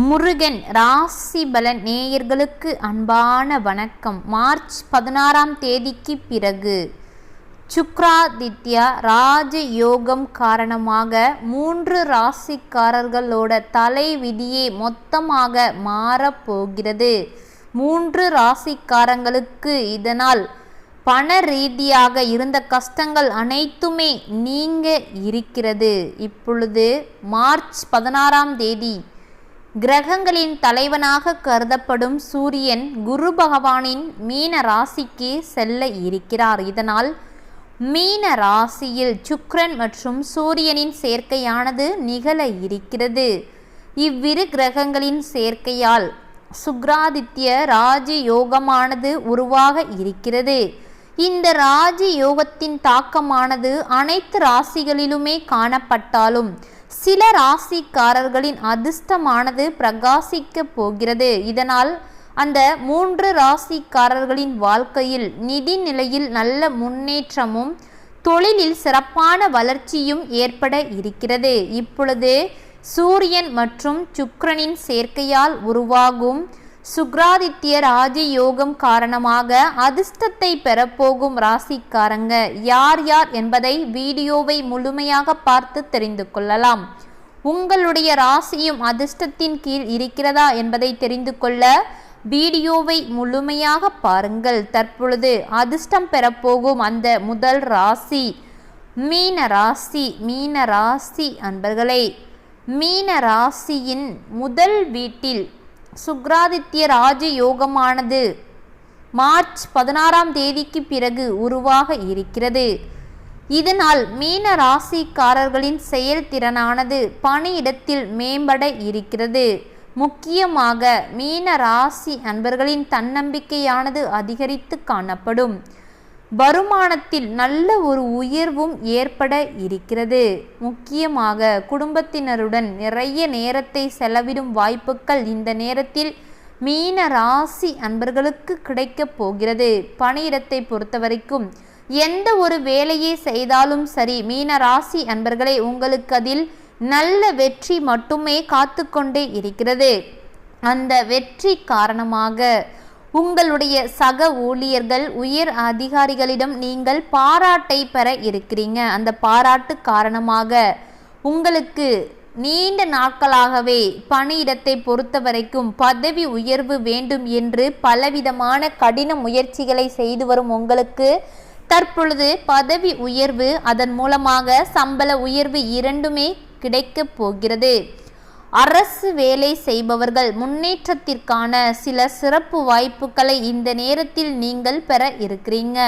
முருகன் ராசிபலன் நேயர்களுக்கு அன்பான வணக்கம். மார்ச் பதினாறாம் தேதிக்கு பிறகு சுக்ராதித்யா ராஜ யோகம் காரணமாக மூன்று ராசிக்காரர்களோட தலை விதியே மொத்தமாக மாறப்போகிறது. மூன்று ராசிக்காரங்களுக்கு இதனால் பண ரீதியாக இருந்த கஷ்டங்கள் அனைத்துமே நீங்க இருக்கிறது. இப்பொழுது மார்ச் பதினாறாம் தேதி கிரகங்களின் தலைவனாக கருதப்படும் சூரியன் குரு பகவானின் மீன ராசிக்கு செல்ல இருக்கிறார். இதனால் மீன ராசியில் சுக்ரன் மற்றும் சூரியனின் சேர்க்கையானது நிகழ இருக்கிறது. இவ்விரு கிரகங்களின் சேர்க்கையால் சுக்ராதித்ய ராஜ யோகமானது உருவாக இருக்கிறது. இந்த ராஜ யோகத்தின் தாக்கமானது அனைத்து ராசிகளிலுமே காணப்பட்டாலும் சில ராசிக்காரர்களின் அதிர்ஷ்டமானது பிரகாசிக்க போகிறது. இதனால் அந்த மூன்று ராசிக்காரர்களின் வாழ்க்கையில் நிதி நிலையில் நல்ல முன்னேற்றமும் தொழிலில் சிறப்பான வளர்ச்சியும் ஏற்பட இருக்கிறது. இப்பொழுது சூரியன் மற்றும் சுக்கிரனின் சேர்க்கையால் உருவாகும் சுக்ராதித்ய ராஜயோகம் காரணமாக அதிர்ஷ்டத்தை பெறப்போகும் ராசிக்காரங்க யார் யார் என்பதை வீடியோவை முழுமையாக பார்த்து தெரிந்து கொள்ளலாம். உங்களுடைய ராசியும் அதிர்ஷ்டத்தின் கீழ் இருக்கிறதா என்பதை தெரிந்து கொள்ள வீடியோவை முழுமையாக பாருங்கள். தற்பொழுது அதிர்ஷ்டம் பெறப்போகும் அந்த முதல் ராசி மீன ராசி மீன ராசி அன்பர்களே. மீன ராசியின் முதல் வீட்டில் சுக்ராதித்ய ராஜ யோகமானது மார்ச் பதினாறாம் தேதிக்கு பிறகு உருவாக இருக்கிறது. இதனால் மீன ராசிக்காரர்களின் செயல்திறனானது பணியிடத்தில் மேம்பட இருக்கிறது. முக்கியமாக மீன ராசி அன்பர்களின் தன்னம்பிக்கையானது அதிகரித்து காணப்படும். வருமானத்தில் நல்ல ஒரு உயர்வும் ஏற்பட இருக்கிறது. முக்கியமாக குடும்பத்தினருடன் நிறைய நேரத்தை செலவிடும் வாய்ப்புகள் இந்த நேரத்தில் மீன ராசி அன்பர்களுக்கு கிடைக்கப் போகிறது. பணியிடத்தை பொறுத்தவரைக்கும் எந்த ஒரு வேலையை செய்தாலும் சரி மீன ராசி அன்பர்களே உங்களுக்கு அதில் நல்ல வெற்றி மட்டுமே காத்து கொண்டே இருக்கிறது. அந்த வெற்றி காரணமாக உங்களுடைய சக ஊழியர்கள் உயர் அதிகாரிகளிடம் நீங்கள் பாராட்டை பெற இருக்கிறீங்க. அந்த பாராட்டு காரணமாக உங்களுக்கு நீண்ட நாட்களாகவே பணியிடத்தை பொறுத்த வரைக்கும் பதவி உயர்வு வேண்டும் என்று பலவிதமான கடின முயற்சிகளை செய்து வரும் உங்களுக்கு தற்பொழுது பதவி உயர்வு அதன் மூலமாக சம்பள உயர்வு இரண்டுமே கிடைக்கப் போகிறது. அரசு வேலை செய்பவர்கள் முன்னேற்றத்திற்கான சில சிறப்பு வாய்ப்புகளை இந்த நேரத்தில் நீங்கள் பெற இருக்கிறீங்க.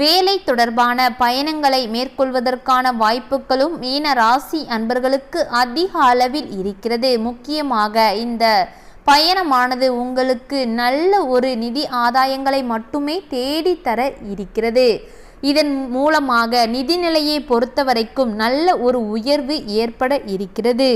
வேலை தொடர்பான பயணங்களை மேற்கொள்வதற்கான வாய்ப்புகளும் மீன ராசி அன்பர்களுக்கு அதிக அளவில் இருக்கிறது. முக்கியமாக இந்த பயணமானது உங்களுக்கு நல்ல ஒரு நிதி ஆதாயங்களை மட்டுமே தேடித்தர இருக்கிறது. இதன் மூலமாக நிதிநிலையை பொறுத்தவரைக்கும் நல்ல ஒரு உயர்வு ஏற்பட இருக்கிறது.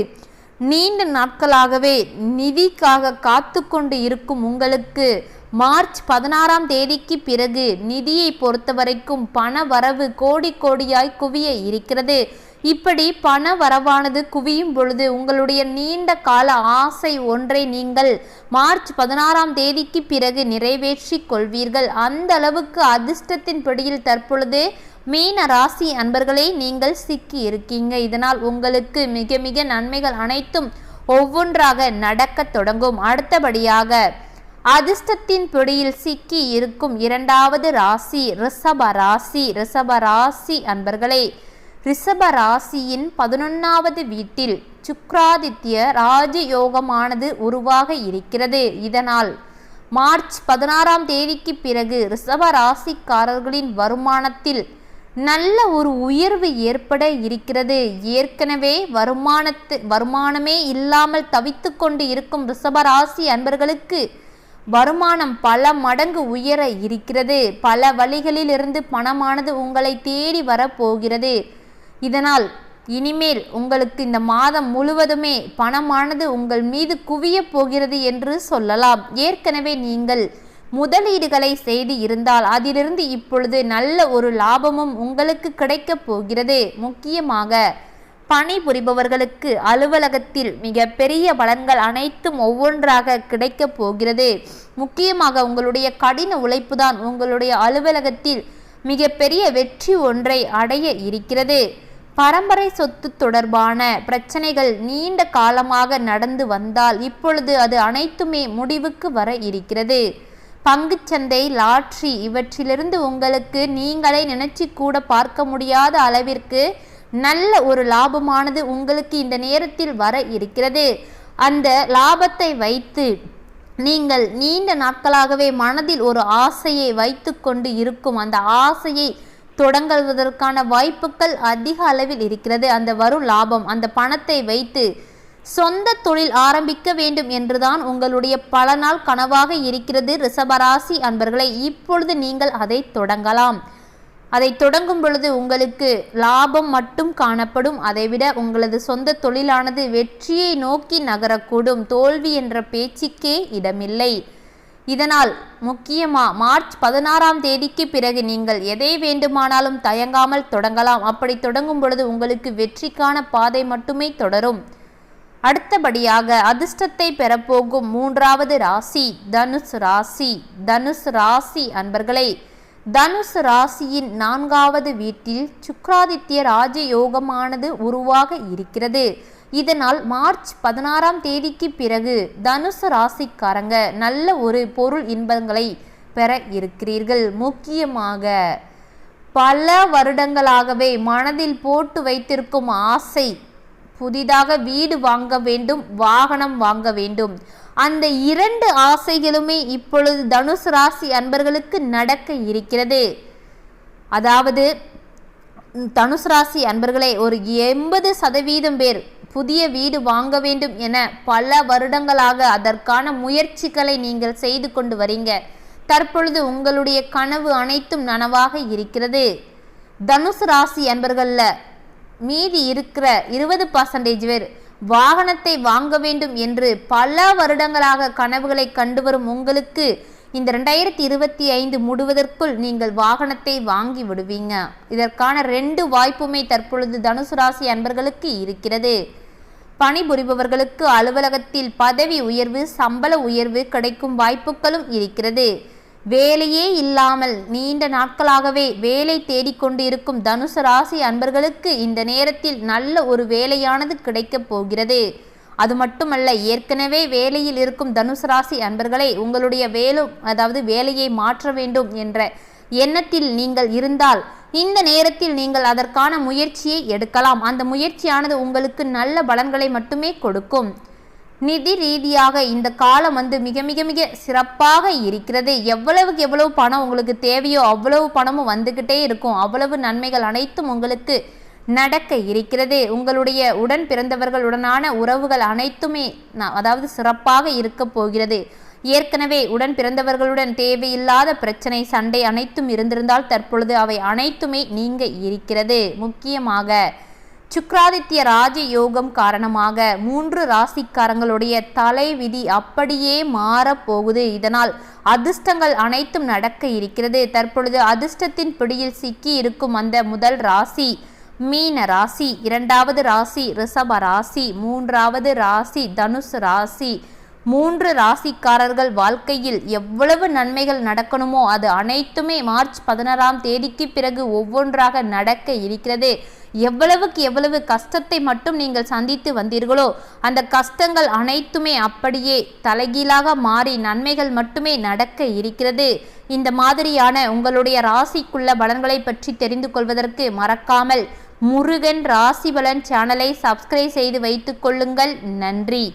நீண்ட நாட்களாகவே நிதிக்காக காத்து கொண்டு இருக்கும் உங்களுக்கு மார்ச் பதினாறாம் தேதிக்கு பிறகு நிதியை பொறுத்தவரைக்கும் பண வரவு கோடி கோடியாய் குவிய இருக்கிறது. இப்படி பண வரவானது குவியும் பொழுது உங்களுடைய நீண்ட கால ஆசை ஒன்றை நீங்கள் மார்ச் பதினாறாம் தேதிக்கு பிறகு நிறைவேற்றி கொள்வீர்கள். அந்த அளவுக்கு அதிர்ஷ்டத்தின் பிடியில் தற்பொழுது மீன ராசி அன்பர்களே நீங்கள் சிக்கி இருக்கீங்க. இதனால் உங்களுக்கு மிக மிக நன்மைகள் அனைத்தும் ஒவ்வொன்றாக நடக்க தொடங்கும். அடுத்தபடியாக அதிர்ஷ்டத்தின் பிடியில் சிக்கி இருக்கும் இரண்டாவது ராசி ரிஷப ராசி ரிஷப ராசி அன்பர்களே. ரிஷப ராசியின் பதினொன்னாவது வீட்டில் சுக்ராதித்ய ராஜயோகமானது உருவாக இருக்கிறது. இதனால் மார்ச் பதினாறாம் தேதிக்கு பிறகு ரிஷப ராசிக்காரர்களின் வருமானத்தில் நல்ல ஒரு உயர்வு ஏற்பட இருக்கிறது. ஏற்கனவே வருமானத்து வருமானமே இல்லாமல் தவித்து கொண்டு இருக்கும் ரிஷபராசி அன்பர்களுக்கு வருமானம் பல மடங்கு உயர இருக்கிறது. பல வழிகளிலிருந்து பணமானது உங்களை தேடி வரப்போகிறது. இதனால் இனிமேல் உங்களுக்கு இந்த மாதம் முழுவதுமே பணமானது உங்கள் மீது குவிய போகிறது என்று சொல்லலாம். ஏற்கனவே நீங்கள் முதலீடுகளை செய்து இருந்தால் அதிலிருந்து இப்பொழுது நல்ல ஒரு லாபமும் உங்களுக்கு கிடைக்கப் போகிறது. முக்கியமாக பணிபுரிபவர்களுக்கு அலுவலகத்தில் மிக பெரிய பலன்கள் அனைத்தும் ஒவ்வொன்றாக கிடைக்கப் போகிறது. முக்கியமாக உங்களுடைய கடின உழைப்புதான் உங்களுடைய அலுவலகத்தில் மிக பெரிய வெற்றி ஒன்றை அடைய இருக்கிறது. பரம்பரை சொத்து தொடர்பான பிரச்சனைகள் நீண்ட காலமாக நடந்து வந்தால் இப்பொழுது அது அனைத்துமே முடிவுக்கு வர இருக்கிறது. பங்குச்சந்தை லாட்ரி இவற்றிலிருந்து உங்களுக்கு நீங்களே நினைச்சு கூட பார்க்க முடியாத அளவிற்கு நல்ல ஒரு லாபமானது உங்களுக்கு இந்த நேரத்தில் வர இருக்கிறது. அந்த லாபத்தை வைத்து நீங்கள் நீண்ட நாட்களாகவே மனதில் ஒரு ஆசையை வைத்து கொண்டு இருக்கும். அந்த ஆசையை தொடங்குவதற்கான வாய்ப்புகள் அதிக அளவில் இருக்கிறது. அந்த வரும் லாபம் அந்த பணத்தை வைத்து சொந்த தொழில் ஆரம்பிக்க வேண்டும் என்றுதான் உங்களுடைய பல நாள் கனவாக இருக்கிறது ரிஷபராசி அன்பர்களை. இப்பொழுது நீங்கள் அதை தொடங்கலாம். அதை தொடங்கும் பொழுது உங்களுக்கு லாபம் மட்டும் காணப்படும். அதைவிட உங்களது சொந்த தொழிலானது வெற்றியை நோக்கி நகரக்கூடும். தோல்வி என்ற பேச்சுக்கே இடமில்லை. இதனால் முக்கியமாக மார்ச் பதினாறாம் தேதிக்கு பிறகு நீங்கள் எதை வேண்டுமானாலும் தயங்காமல் தொடங்கலாம். அப்படி தொடங்கும் பொழுது உங்களுக்கு வெற்றிக்கான பாதை மட்டுமே தொடரும். அடுத்தபடியாக அதிர்ஷ்டத்தை பெறப்போகும் மூன்றாவது ராசி தனுஷ் ராசி. தனுஷ் ராசி அன்பர்களே தனுஷ் ராசியின் நான்காவது வீட்டில் சுக்ராதித்ய ராஜயோகமானது உருவாக இருக்கிறது. இதனால் மார்ச் பதினாறாம் தேதிக்கு பிறகு தனுசு ராசிக்காரங்க நல்ல ஒரு பொருள் இன்பங்களை பெற இருக்கிறீர்கள். முக்கியமாக பல வருடங்களாகவே மனதில் போட்டு வைத்திருக்கும் ஆசை புதிதாக வீடு வாங்க வேண்டும் வாகனம் வாங்க வேண்டும். அந்த இரண்டு ஆசைகளுமே இப்பொழுது தனுசு ராசி அன்பர்களுக்கு நடக்க இருக்கிறது. அதாவது தனுசு ராசி அன்பர்களே ஒரு எண்பது சதவீதம் பேர் புதிய வீடு வாங்க வேண்டும் என பல வருடங்களாக அதற்கான முயற்சிகளை நீங்கள் செய்து கொண்டு வரீங்க. தற்பொழுது உங்களுடைய கனவு அனைத்தும் நனவாக இருக்கிறது. தனுசு ராசி அன்பர்களில் மீதி இருக்கிற இருபது பர்சன்டேஜ் பேர் வாகனத்தை வாங்க வேண்டும் என்று பல வருடங்களாக கனவுகளை கண்டு வரும் உங்களுக்கு இந்த ரெண்டாயிரத்தி இருபத்தி ஐந்து முடுவதற்குள் நீங்கள் வாகனத்தை வாங்கி விடுவீங்க. இதற்கான ரெண்டு வாய்ப்புமே தற்பொழுது தனுசு ராசி அன்பர்களுக்கு இருக்கிறது. பணிபுரிபவர்களுக்கு அலுவலகத்தில் பதவி உயர்வு சம்பள உயர்வு கிடைக்கும் வாய்ப்புகளும் இருக்கிறது. வேலையே இல்லாமல் நீண்ட நாட்களாகவே வேலை தேடிக்கொண்டு இருக்கும் தனுசு ராசி அன்பர்களுக்கு இந்த நேரத்தில் நல்ல ஒரு வேலையானது கிடைக்கப் போகிறது. அது மட்டுமல்ல ஏற்கனவே வேலையில் இருக்கும் தனுசு ராசி அன்பர்களை உங்களுடைய வேலும் அதாவது வேலையை மாற்ற வேண்டும் என்ற எண்ணத்தில் நீங்கள் இருந்தால் இந்த நேரத்தில் நீங்கள் அதற்கான முயற்சியை எடுக்கலாம். அந்த முயற்சியானது உங்களுக்கு நல்ல பலன்களை மட்டுமே கொடுக்கும். நிதி ரீதியாக இந்த காலம் வந்து மிக மிக மிக சிறப்பாக இருக்கிறது. எவ்வளவுக்கு எவ்வளவு பணம் உங்களுக்கு தேவையோ அவ்வளவு பணமும் வந்துக்கிட்டே இருக்கும். அவ்வளவு நன்மைகள் அனைத்தும் உங்களுக்கு நடக்க இருக்கிறது. உங்களுடைய உடன் பிறந்தவர்களுடனான உறவுகள் அனைத்துமே அதாவது சிறப்பாக இருக்க போகிறது. ஏற்கனவே உடன் பிறந்தவர்களுடன் தேவையில்லாத பிரச்சனை சண்டை அனைத்தும் இருந்திருந்தால் தற்பொழுது அவை அனைத்துமே நீங்க இருக்கிறது. முக்கியமாக சுக்ராதித்ய ராஜ யோகம் காரணமாக மூன்று ராசிக்காரங்களுடைய தலை விதி அப்படியே மாறப்போகுது. இதனால் அதிர்ஷ்டங்கள் அனைத்தும் நடக்க இருக்கிறது. தற்பொழுது அதிர்ஷ்டத்தின் பிடியில் சிக்கி இருக்கும் அந்த முதல் ராசி மீன ராசி இரண்டாவது ராசி ரிஷப ராசி மூன்றாவது ராசி தனுசு ராசி மூன்று ராசிக்காரர்கள் வாழ்க்கையில் எவ்வளவு நன்மைகள் நடக்கணுமோ அது அனைத்துமே மார்ச் பதினாறாம் தேதிக்கு பிறகு ஒவ்வொன்றாக நடக்க இருக்கிறது. எவ்வளவுக்கு எவ்வளவு கஷ்டத்தை மட்டும் நீங்கள் சந்தித்து வந்தீர்களோ அந்த கஷ்டங்கள் அனைத்துமே அப்படியே தலைகீழாக மாறி நன்மைகள் மட்டுமே நடக்க இருக்கிறது. இந்த மாதிரியான உங்களுடைய ராசிக்குள்ள பலன்களை பற்றி தெரிந்து கொள்வதற்கு மறக்காமல் முருகன் ராசி பலன் சேனலை சப்ஸ்கிரைப் செய்து வைத்துக் கொள்ளுங்கள். நன்றி.